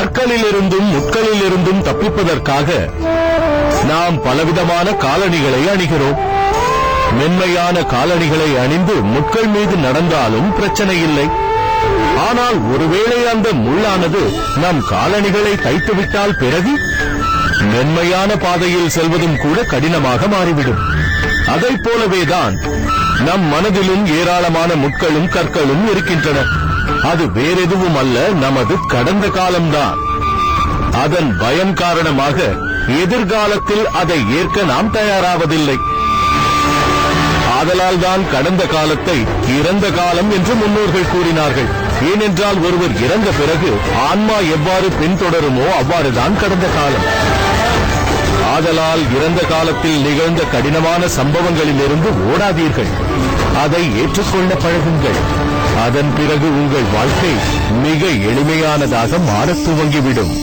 கற்களிலிருந்தும் முட்களிலிருந்தும் தப்பிப்பதற்காக நாம் பலவிதமான காலணிகளை அணிகிறோம். மென்மையான காலணிகளை அணிந்து முட்கள் மீது நடந்தாலும் பிரச்சனை இல்லை. ஆனால் ஒருவேளை அந்த முள்ளானது நம் காலணிகளை தைத்துவிட்டால் பிறகு மென்மையான பாதையில் செல்வதும் கூட கடினமாக மாறிவிடும். அதைப் போலவேதான் நம் மனதிலும் ஏராளமான முட்களும் கற்களும் இருக்கின்றன. அது வேறெதுவும் அல்ல நமது கடந்த காலம்தான். அதன் பயம் காரணமாக எதிர்காலத்தில் அதை ஏற்க நாம் தயாராவதில்லை. ஆதலால் தான் கடந்த காலத்தை இறந்த காலம் என்று முன்னோர்கள் கூறினார்கள். ஏனென்றால் ஒருவர் இறந்த பிறகு ஆன்மா எவ்வாறு பின்தொடருமோ அவ்வாறுதான் கடந்த காலம். ஆதலால் இறந்த காலத்தில் நிகழ்ந்த கடினமான சம்பவங்களிலிருந்து ஓடாதீர்கள். அதை ஏற்றுக்கொள்ள பழகுங்கள். அதன் பிறகு உங்கள் வாழ்க்கை மிக எளிமையானதாக மாறத் துவங்கிவிடும்.